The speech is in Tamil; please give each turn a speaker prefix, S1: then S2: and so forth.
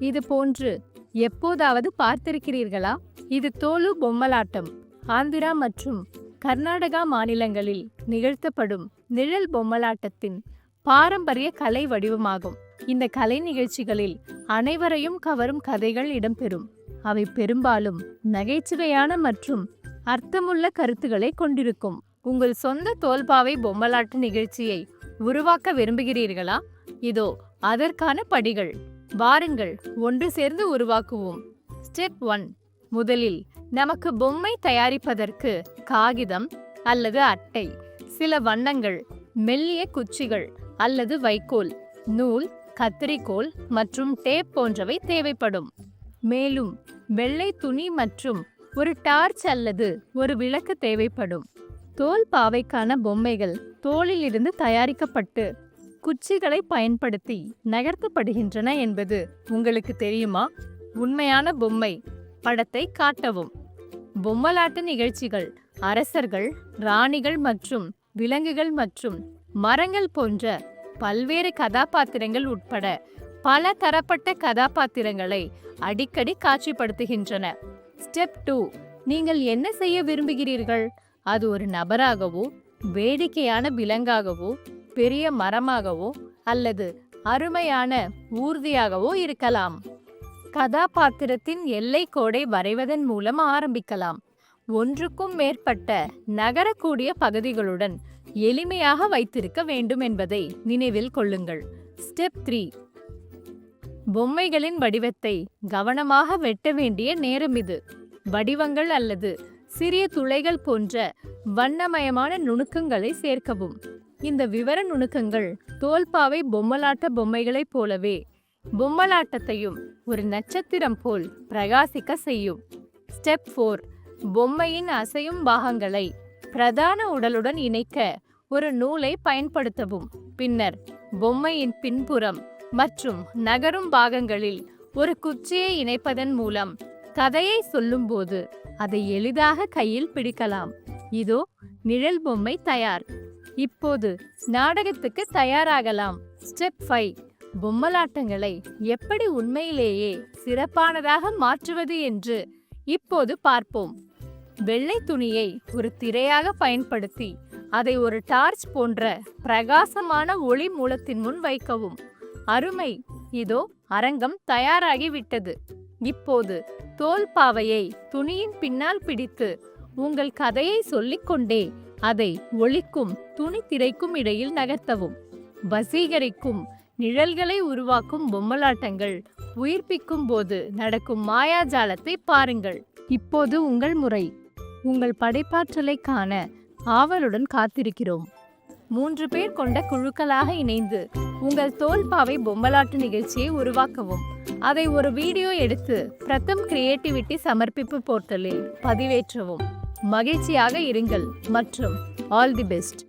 S1: இது போன்று எப்போதாவது பார்த்திருக்கிறீர்களா? இது தோலு பொம்மலாட்டம். ஆந்திரா மற்றும் கர்நாடகா மாநிலங்களில் நிகழ்த்தப்படும் நிழல் பொம்மலாட்டத்தின் பாரம்பரிய கலை வடிவமாகும். இந்த கலை நிகழ்ச்சிகளில் அனைவரையும் கவரும் கதைகள் இடம்பெறும். அவை பெரும்பாலும் நகைச்சுவையான மற்றும் அர்த்தமுள்ள கருத்துக்களை கொண்டிருக்கும். உங்கள் சொந்த தோல்பாவை பொம்மலாட்ட நிகழ்ச்சியை உருவாக்க விரும்புகிறீர்களா? இதோ அதற்கான படிகள். வாருங்கள் ஒன்று சேர்ந்து உருவாக்குவோம். Step one. முதலில் நமக்கு பொம்மை தயாரிப்பதற்கு காகிதம் அல்லது அட்டை சில வண்ணங்கள் மெல்லிய குச்சிகள் அல்லது வைக்கோல் நூல் கத்திரிக்கோல் மற்றும் டேப் போன்றவை தேவைப்படும். மேலும் வெள்ளை துணி மற்றும் ஒரு டார்ச் அல்லது ஒரு விளக்கு தேவைப்படும். தோல் பாவைக்கான பொம்மைகள் தோலில் இருந்து தயாரிக்கப்பட்டு குச்சிகளை பயன்படுத்தி நகர்த்தப்படுகின்றன என்பது உங்களுக்கு தெரியுமா? உண்மையான பொம்மை. படத்தை காட்டவும். பொம்மலாட்ட நிகழ்ச்சிகள். அரசர்கள் ராணிகள் மற்றும் விலங்குகள் மற்றும் மரங்கள் போன்ற பல்வேறு கதாபாத்திரங்கள் உட்பட பல தரப்பட்ட கதாபாத்திரங்களை அடிக்கடி காட்சிப்படுத்துகின்றன. Step two. நீங்கள் என்ன செய்ய விரும்புகிறீர்கள்? அது ஒரு நபராகவோ வேடிக்கையான விலங்காகவோ பெரிய மரமாகவோ அல்லது அருமையான ஊர்தியாகவோ இருக்கலாம். கதாபாத்திரத்தின் எல்லை கோடை வரைவதன் மூலம் ஆரம்பிக்கலாம். ஒன்றுக்கும் மேற்பட்ட நகரக்கூடிய பகுதிகளுடன் எளிமையாக வைத்திருக்க வேண்டும் என்பதை நினைவில் கொள்ளுங்கள். Step three. பொம்மைகளின் வடிவத்தை கவனமாக வெட்ட வேண்டிய நேரம் இது. வடிவங்கள் அல்லது சிறிய துளைகள் போன்ற வண்ணமயமான நுணுக்கங்களை சேர்க்கவும். இந்த விவர நுணுக்கங்கள் தோல்பாவை பொம்மலாட்ட பொம்மைகளைப் போலவே பொம்மலாட்டத்தையும் ஒரு நட்சத்திரம் போல் பிரகாசிக்க செய்யும். Step four. பொம்மையின் அசையும் பாகங்களை பிரதான உடலுடன் இணைக்க ஒரு நூலை பயன்படுத்தவும். பின்னர் பொம்மையின் பின்புறம் மற்றும் நகரும் பாகங்களில் ஒரு குச்சியை இணைப்பதன் மூலம் கதையை சொல்லும்போது அதை எளிதாக கையில் பிடிக்கலாம். இதோ நிழல் பொம்மை தயார். இப்போது நாடகத்துக்கு தயாராகலாம். Step five. பொம்மலாட்டங்களை எப்படி உண்மையிலேயே சிறப்பானதாக மாற்றுவது என்று இப்போது பார்ப்போம். வெள்ளை துணியை ஒரு திரையாக பயன்படுத்தி அதை ஒரு டார்ச் போன்ற பிரகாசமான ஒளி மூலத்தின் முன் வைக்கவும். அருமை. இதோ அரங்கம் தயாராகிவிட்டது. இப்போது தோல் பாவையை துணியின் பின்னால் பிடித்து உங்கள் கதையை சொல்லிக்கொண்டே அதை ஒளிக்கும் துணி திரைக்கும் இடையில் நகர்த்தவும். வசீகரிக்கும் நிழல்களை உருவாக்கும் பொம்மலாட்டங்கள் உயிர்ப்பிக்கும் போது நடக்கும் மாயாஜாலத்தை பாருங்கள். இப்போது உங்கள் முறை. உங்கள் படைப்பாற்றலை காண ஆவலுடன் காத்திருக்கிறோம். மூன்று பேர் கொண்ட குழுக்களாக இணைந்து உங்கள் தோல்பாவை பொம்மலாட்டு நிகழ்ச்சியை உருவாக்கவும். அதை ஒரு வீடியோ எடுத்து பிரதம் கிரியேட்டிவிட்டி சமர்ப்பிப்பு போர்ட்டலில் பதிவேற்றவும். மகிழ்ச்சியாக இருங்கள் மற்றும் ஆல் தி பெஸ்ட்.